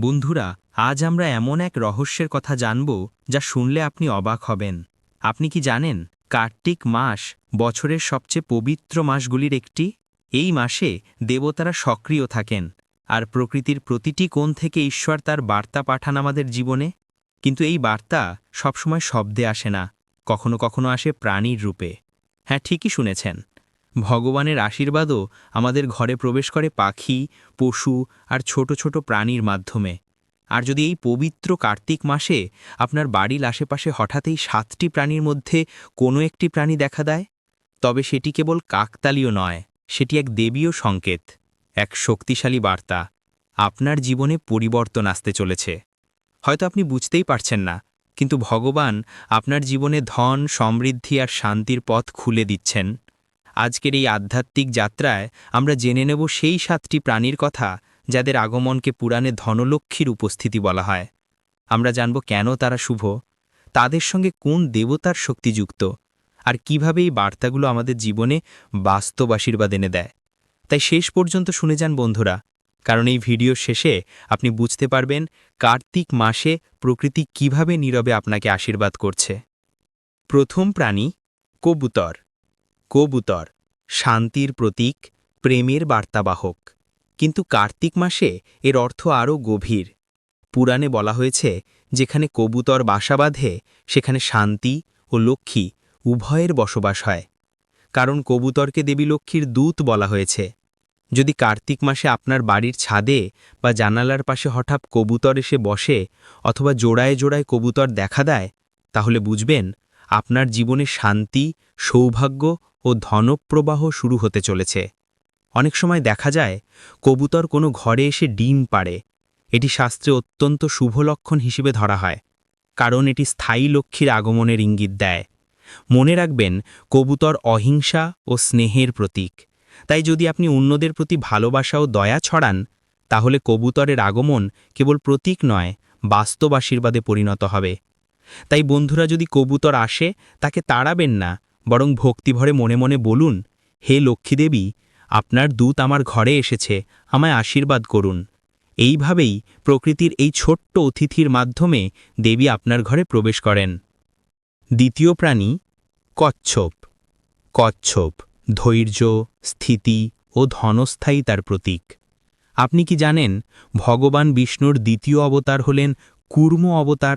বন্ধুরা, আজ আমরা এমন এক রহস্যের কথা জানব যা শুনলে আপনি অবাক হবেন। আপনি কি জানেন কার্তিক মাস বছরের সবচেয়ে পবিত্র মাসগুলির একটি? এই মাসে দেবতারা সক্রিয় থাকেন আর প্রকৃতির প্রতিটি কোণ থেকে ঈশ্বর তার বার্তা পাঠান আমাদের জীবনে। কিন্তু এই বার্তা সবসময় শব্দে আসে না, কখনো কখনো আসে প্রাণীর রূপে। হ্যাঁ ঠিকই শুনেছেন। ভগবানের আশীর্বাদও আমাদের ঘরে প্রবেশ করে পাখি, পশু আর ছোট ছোট প্রাণীর মাধ্যমে। আর যদি এই পবিত্র কার্তিক মাসে আপনার বাড়ির আশেপাশে হঠাৎই সাতটি প্রাণীর মধ্যে কোনো একটি প্রাণী দেখা দেয়? তবে সেটি কেবল কাকতালীয় নয়, সেটি এক দেবীয় সংকেত, এক শক্তিশালী বার্তা। আপনার জীবনে পরিবর্তন আসতে চলেছে। হয়তো আপনি বুঝতেই পারছেন না, কিন্তু ভগবান আপনার জীবনে ধন, সমৃদ্ধি আর শান্তির পথ খুলে দিচ্ছেন। আজকের এই আধ্যাত্মিক যাত্রায় আমরা জেনে নেব সেই সাতটি প্রাণীর কথা যাদের আগমনকে পুরাণে ধনলক্ষ্মীর উপস্থিতি বলা হয়। আমরা জানব কেন তারা শুভ, তাদের সঙ্গে কোন দেবতার শক্তিযুক্ত আর কীভাবে এই বার্তাগুলো আমাদের জীবনে বাস্তব আশীর্বাদ এনে দেয়। তাই শেষ পর্যন্ত শুনে যান বন্ধুরা, কারণ এই ভিডিও শেষে আপনি বুঝতে পারবেন কার্তিক মাসে প্রকৃতি কীভাবে নীরবে আপনাকে আশীর্বাদ করছে। প্রথম প্রাণী কবুতর। কবুতর, শান্তির প্রতীক, প্রেমের বার্তাবাহক। কিন্তু কার্তিক মাসে এর অর্থ আরও গভীর। পুরাণে বলা হয়েছে, যেখানে কবুতর বাসা বাঁধে, সেখানে শান্তি ও লক্ষ্মী উভয়ের বসবাস হয়। কারণ কবুতরকে দেবী লক্ষ্মীর দূত বলা হয়েছে। যদি কার্তিক মাসে আপনার বাড়ির ছাদে বা জানালার পাশে হঠাৎ কবুতর এসে বসে অথবা জোড়ায় জোড়ায় কবুতর দেখা দেয়, তাহলে বুঝবেন, আপনার জীবনে শান্তি, সৌভাগ্য ও ধনপ্রবাহ শুরু হতে চলেছে। অনেক সময় দেখা যায়, কবুতর কোনো ঘরে এসে ডিম পাড়ে। এটি শাস্ত্রে অত্যন্ত শুভ লক্ষণ হিসেবে ধরা হয়, কারণ এটি স্থায়ী লক্ষ্মীর আগমনের ইঙ্গিত দেয়। মনে রাখবেন, কবুতর অহিংসা ও স্নেহের প্রতীক। তাই যদি আপনি অন্যদের প্রতি ভালোবাসা ও দয়া ছড়ান, তাহলে কবুতরের আগমন কেবল প্রতীক নয়, বাস্তব আশীর্বাদে পরিণত হবে। তাই বন্ধুরা, যদি কবুতর আসে, তাকে তাড়াবেন না বরং ভক্তিভরে মনে মনে বলুন, হে লক্ষ্মীদেবী, আপনার দূত আমার ঘরে এসেছে, আমায় আশীর্বাদ করুন। এইভাবেই প্রকৃতির এই ছোট্ট অতিথির মাধ্যমে দেবী আপনার ঘরে প্রবেশ করেন। দ্বিতীয় প্রাণী, কচ্ছপ। কচ্ছপ, ধৈর্য, স্থিতি ও ধনস্থায়ী তার প্রতীক। আপনি কি জানেন, ভগবান বিষ্ণুর দ্বিতীয় অবতার হলেন কুর্ম অবতার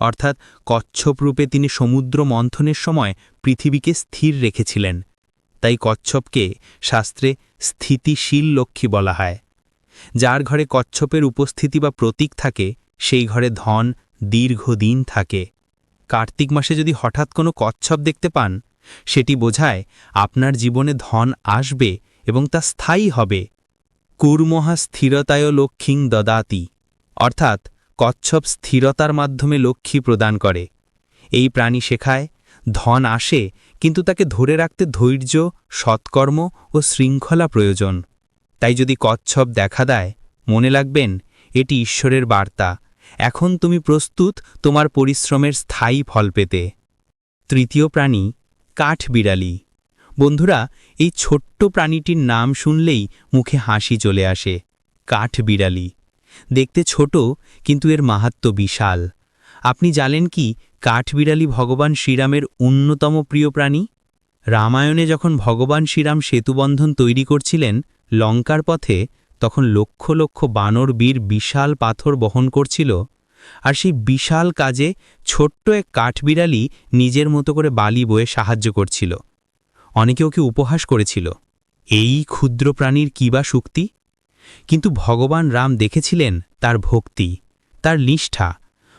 অর্থাৎ কচ্ছপরূপে তিনি সমুদ্র মন্থনের সময় পৃথিবীকে স্থির রেখেছিলেন। তাই কচ্ছপকে শাস্ত্রে স্থিতিশীল লক্ষ্মী বলা হয়। যার ঘরে কচ্ছপের উপস্থিতি বা প্রতীক থাকে, সেই ঘরে ধন দীর্ঘদিন থাকে। কার্তিক মাসে যদি হঠাৎ কোনো কচ্ছপ দেখতে পান, সেটি বোঝায় আপনার জীবনে ধন আসবে এবং তা স্থায়ী হবে। কুর্মহা স্থিরতায় লক্ষ্মীং দদাতি। অর্থাৎ কচ্ছপ স্থিরতার মাধ্যমে লক্ষ্মী প্রদান করে। এই প্রাণী শেখায়, ধন আসে, কিন্তু তাকে ধরে রাখতে ধৈর্য, সৎকর্ম ও শৃঙ্খলা প্রয়োজন। তাই যদি কচ্ছপ দেখা দেয়, মনে লাগবেন এটি ঈশ্বরের বার্তা। এখন তুমি প্রস্তুত তোমার পরিশ্রমের স্থায়ী ফল পেতে। তৃতীয় প্রাণী কাঠ বিড়ালি বন্ধুরা, এই ছোট্ট প্রাণীটির নাম শুনলেই মুখে হাসি চলে আসে। কাঠবিড়ালি। দেখতে ছোট, কিন্তু এর মাহাত্ম বিশাল। আপনি জানেন কি, কাঠবিড়ালি ভগবান শ্রীরামের অন্যতম প্রিয় প্রাণী? রামায়ণে যখন ভগবান শ্রীরাম সেতুবন্ধন তৈরি করছিলেন লঙ্কার পথে, তখন লক্ষ লক্ষ বানর বীর বিশাল পাথর বহন করছিল, আর সেই বিশাল কাজে ছোট্ট এক কাঠবিড়ালি নিজের মতো করে বালি বয়ে সাহায্য করছিল। অনেকে ওকে উপহাস করেছিল। এই ক্ষুদ্র প্রাণীর কিবা শক্তি? কিন্তু ভগবান রাম দেখেছিলেন তার ভক্তি, তার নিষ্ঠা।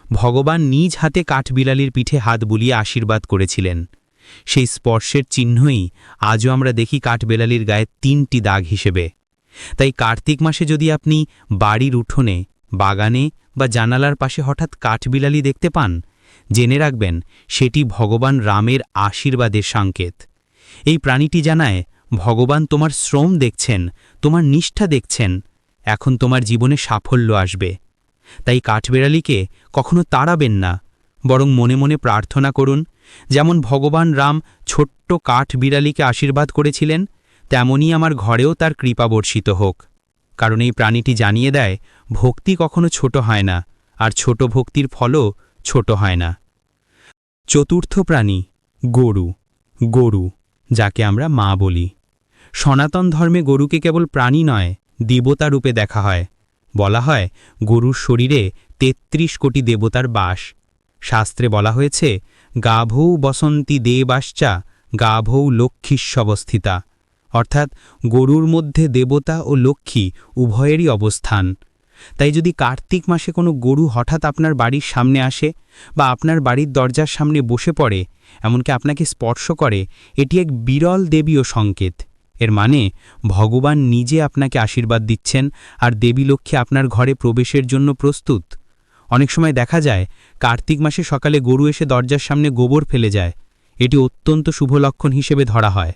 ভগবান নিজ হাতে কাঠবিলালির পিঠে হাত বুলিয়ে আশীর্বাদ করেছিলেন। সেই স্পর্শের চিহ্নই আজও আমরা দেখি কাঠবেলালির গায়ে তিনটি দাগ হিসেবে। তাই কার্তিক মাসে যদি আপনি বাড়ির উঠোনে, বাগানে বা জানালার পাশে হঠাৎ কাঠবিলালি দেখতে পান, জেনে রাখবেন সেটি ভগবান রামের আশীর্বাদের সংকেত। এই প্রাণীটি জানায় ভগবান তোমার শ্রম দেখছেন, তোমার নিষ্ঠা দেখছেন, এখন তোমার জীবনে সাফল্য আসবে। তাই কাঠবেড়ালিকে কখনো তাড়াবেন না, বরং মনে মনে প্রার্থনা করুন, যেমন ভগবান রাম ছোট্ট কাঠ বিড়ালিকে আশীর্বাদ করেছিলেন তেমনই আমার ঘরেও তার কৃপা বর্ষিত হোক। কারণ এই প্রাণীটি জানিয়ে দেয়, ভক্তি কখনো ছোট হয় না, আর ছোট ভক্তির ফলও ছোট হয় না। চতুর্থ প্রাণী, গরু গরু, যাকে আমরা মা বলি। সনাতন ধর্মে গরুকে কেবল প্রাণী নয়, দেবতা রূপে দেখা হয়। বলা হয়, গরুর শরীরে ৩৩ কোটি দেবতার বাস। শাস্ত্রে বলা হয়েছে, গাভৌ বসন্তি দেবাশ্চা, গাভৌ লক্ষ্মীস্ববস্থিতা অর্থাৎ, গরুর মধ্যে দেবতা ও লক্ষ্মী উভয়েরই অবস্থান। তাই যদি কার্তিক মাসে কোনো গরু হঠাৎ আপনার বাড়ির সামনে আসে বা আপনার বাড়ির দরজার সামনে বসে পড়ে, এমনকি আপনাকে স্পর্শ করে, এটি এক বিরল দেবীয় সংকেত। এর মানে ভগবান নিজে আপনাকে আশীর্বাদ দিচ্ছেন আর দেবী লক্ষ্মী আপনার ঘরে প্রবেশের জন্য প্রস্তুত। অনেক সময় দেখা যায়, কার্তিক মাসে সকালে গরু এসে দরজার সামনে গোবর ফেলে যায়। এটি অত্যন্ত শুভ লক্ষণ হিসেবে ধরা হয়।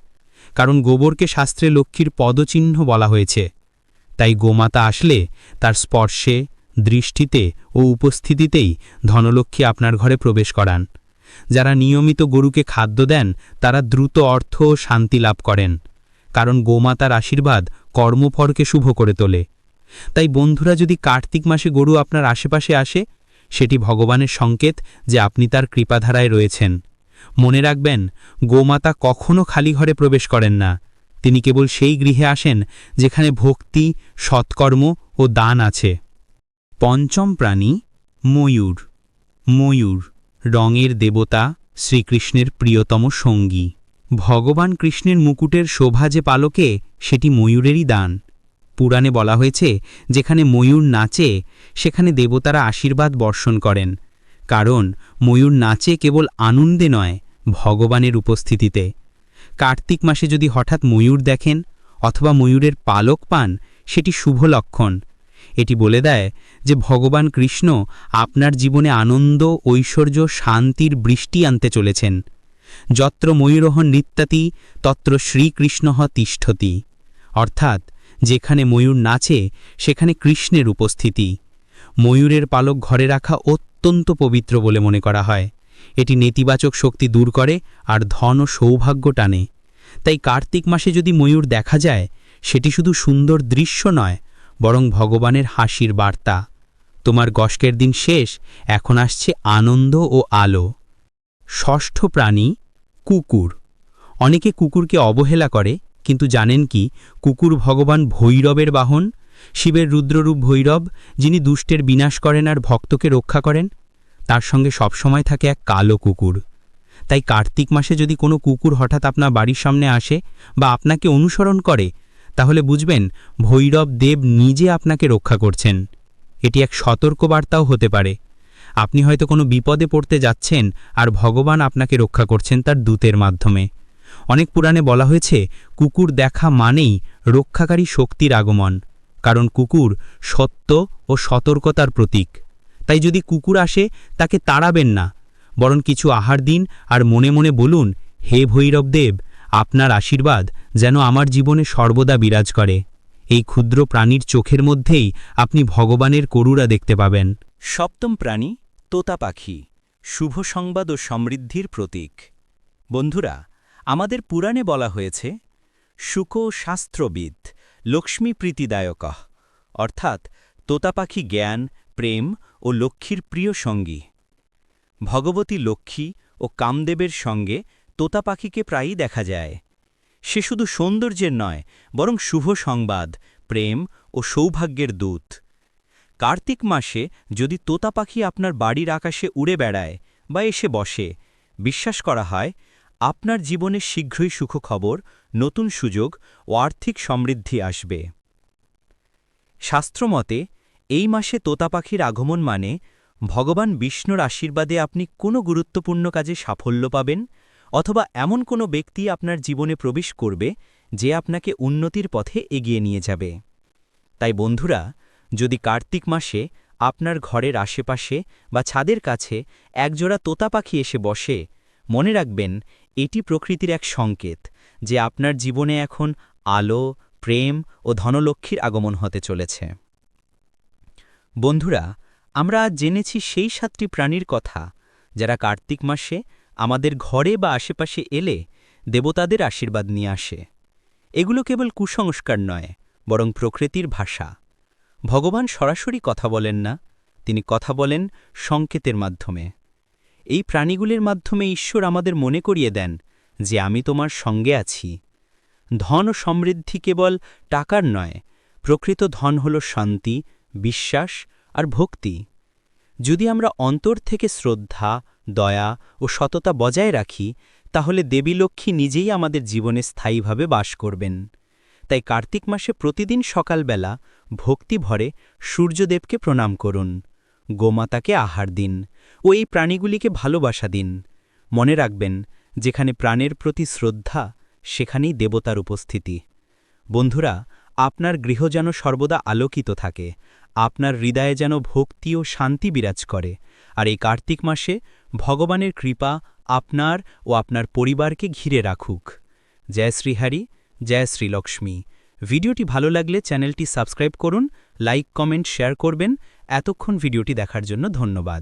কারণ গোবরকে শাস্ত্রে লক্ষ্মীর পদচিহ্ন বলা হয়েছে। তাই গোমাতা আসলে তার স্পর্শে, দৃষ্টিতে ও উপস্থিতিতেই ধনলক্ষ্মী আপনার ঘরে প্রবেশ করান। যারা নিয়মিত গরুকে খাদ্য দেন, তারা দ্রুত অর্থ ও শান্তি লাভ করেন। কারণ গোমাতার আশীর্বাদ কর্মফরকে শুভ করে তোলে। তাই বন্ধুরা, যদি কার্তিক মাসে গরু আপনার আশেপাশে আসে, সেটি ভগবানের সংকেত যে আপনি তার কৃপাধারায় রয়েছেন। মনে রাখবেন, গোমাতা কখনো খালি ঘরে প্রবেশ করেন না। তিনি কেবল সেই গৃহে আসেন যেখানে ভক্তি, সৎকর্ম ও দান আছে। পঞ্চম প্রাণী ময়ূর। ময়ূর রঙের দেবতা শ্রীকৃষ্ণের প্রিয়তম সঙ্গী। ভগবান কৃষ্ণের মুকুটের শোভা যে পালকে, সেটি ময়ূরেরই দান। পুরাণে বলা হয়েছে, যেখানে ময়ূর নাচে, সেখানে দেবতারা আশীর্বাদ বর্ষণ করেন। কারণ, ময়ূর নাচে কেবল আনন্দে নয়, ভগবানের উপস্থিতিতে। কার্তিক মাসে যদি হঠাৎ ময়ূর দেখেন, অথবা ময়ূরের পালক পান, সেটি শুভ লক্ষণ। এটি বলে দেয় যে, ভগবান কৃষ্ণ আপনার জীবনে আনন্দ, ঐশ্বর্য, শান্তির বৃষ্টি আনতে চলেছেন। যত্র ময়ূরহ নৃত্যাতি, তত্র শ্রীকৃষ্ণ তিষ্ঠতি। অর্থাৎ, যেখানে ময়ূর নাচে, সেখানে কৃষ্ণের উপস্থিতি। ময়ূরের পালক ঘরে রাখা অত্যন্ত পবিত্র বলে মনে করা হয়। এটি নেতিবাচক শক্তি দূর করে আর ধন ও সৌভাগ্য টানে। তাই কার্তিক মাসে যদি ময়ূর দেখা যায়, সেটি শুধু সুন্দর দৃশ্য নয়, বরং ভগবানের হাসির বার্তা। তোমার গস্কের দিন শেষ, এখন আসছে আনন্দ ও আলো। ষষ্ঠ প্রাণী কুকুর। অনেকে কুকুরকে অবহেলা করে, কিন্তু জানেন কি, কুকুর ভগবান ভৈরবের বাহন, শিবের রুদ্ররূপ ভৈরব, যিনি দুষ্টের বিনাশ করেন আর ভক্তকে রক্ষা করেন। তার সঙ্গে সবসময় থাকে এক কালো কুকুর। তাই কার্তিক মাসে যদি কোনো কুকুর হঠাৎ আপনার বাড়ির সামনে আসে বা আপনাকে অনুসরণ করে, তাহলে বুঝবেন ভৈরব দেব নিজে আপনাকে রক্ষা করছেন। এটি এক সতর্কবার্তাও হতে পারে। আপনি হয়তো কোনো বিপদে পড়তে যাচ্ছেন আর ভগবান আপনাকে রক্ষা করছেন তার দূতের মাধ্যমে। অনেক পুরাণে বলা হয়েছে, কুকুর দেখা মানেই রক্ষাকারী শক্তির আগমন, কারণ কুকুর সত্য ও সতর্কতার প্রতীক। তাই যদি কুকুর আসে, তাকে তাড়াবেন না, বরং কিছু আহার দিন আর মনে মনে বলুন, হে ভৈরবদেব, আপনার আশীর্বাদ যেন আমার জীবনে সর্বদা বিরাজ করে। এই ক্ষুদ্র প্রাণীর চোখের মধ্যেই আপনি ভগবানের করুণা দেখতে পাবেন। সপ্তম প্রাণী, তোতা পাখি। শুভ সংবাদ ও সমৃদ্ধির প্রতীক। বন্ধুরা, আমাদের পুরাণে বলা হয়েছে শুক শাস্ত্রবিদ লক্ষ্মী প্রীতিদায়ক। অর্থাৎ, তোতা পাখি জ্ঞান, প্রেম ও লক্ষ্মীর প্রিয় সঙ্গী। ভগবতী লক্ষ্মী ও কামদেবের সঙ্গে তোতা পাখিকে প্রায়ই দেখা যায়। সে শুধু সৌন্দর্যের নয়, বরং শুভ সংবাদ, প্রেম ও সৌভাগ্যের দূত। কার্তিক মাসে যদি তোতা পাখি আপনার বাড়ির আকাশে উড়ে বেড়ায় বা এসে বসে, বিশ্বাস করা হয়, আপনার জীবনে শীঘ্রই সুখখবর, নতুন সুযোগ ও আর্থিক সমৃদ্ধি আসবে। শাস্ত্রমতে, এই মাসে তোতা পাখির আগমন মানে ভগবান বিষ্ণুর আশীর্বাদে আপনি কোনো গুরুত্বপূর্ণ কাজে সাফল্য পাবেন অথবা এমন কোনো ব্যক্তি আপনার জীবনে প্রবেশ করবে যে আপনাকে উন্নতির পথে এগিয়ে নিয়ে যাবে। তাই বন্ধুরা যদি কার্তিক মাসে আপনার ঘরের আশেপাশে বা ছাদের কাছে একজোড়া তোতা পাখি এসে বসে, মনে রাখবেন এটি প্রকৃতির এক সংকেত যে আপনার জীবনে এখন আলো, প্রেম ও ধনলক্ষ্মীর আগমন হতে চলেছে। বন্ধুরা, আমরা আজ জেনেছি সেই সাতটি প্রাণীর কথা যারা কার্তিক মাসে আমাদের ঘরে বা আশেপাশে এলে দেবতাদের আশীর্বাদ নিয়ে আসে। এগুলো কেবল কুসংস্কার নয়, বরং প্রকৃতির ভাষা। ভগবান সরাসরি কথা বলেন না, তিনি কথা বলেন সংকেতের মাধ্যমে। এই প্রাণীগুলির মাধ্যমে ঈশ্বর আমাদের মনে করিয়ে দেন যে আমি তোমার সঙ্গে আছি। ধন ও সমৃদ্ধি কেবল টাকার নয়, প্রকৃত ধন হল শান্তি, বিশ্বাস আর ভক্তি। যদি আমরা অন্তর থেকে শ্রদ্ধা, দয়া ও সততা বজায় রাখি, তাহলে দেবী লক্ষ্মী নিজেই আমাদের জীবনে স্থায়ীভাবে বাস করবেন। তাই কার্তিক মাসে প্রতিদিন সকালবেলা ভক্তি ভরে সূর্যদেবকে প্রণাম করুন। গোমাতাকে আহার দিন ও এই প্রাণীগুলিকে ভালোবাসা দিন। মনে রাখবেন, যেখানে প্রাণের প্রতি শ্রদ্ধা, সেখানেই দেবতার উপস্থিতি। বন্ধুরা, আপনার গৃহ যেন সর্বদা আলোকিত থাকে, আপনার হৃদয়ে যেন ভক্তি ও শান্তি বিরাজ করে। আর এই কার্তিক মাসে ভগবানের কৃপা আপনার ও আপনার পরিবারকে ঘিরে রাখুক। জয় শ্রীহারি। জয় শ্রীলক্ষ্মী ভিডিওটি ভালো লাগলে চ্যানেলটি সাবস্ক্রাইব করুন, লাইক, কমেন্ট, শেয়ার করবেন। এতক্ষণ ভিডিওটি দেখার জন্য ধন্যবাদ।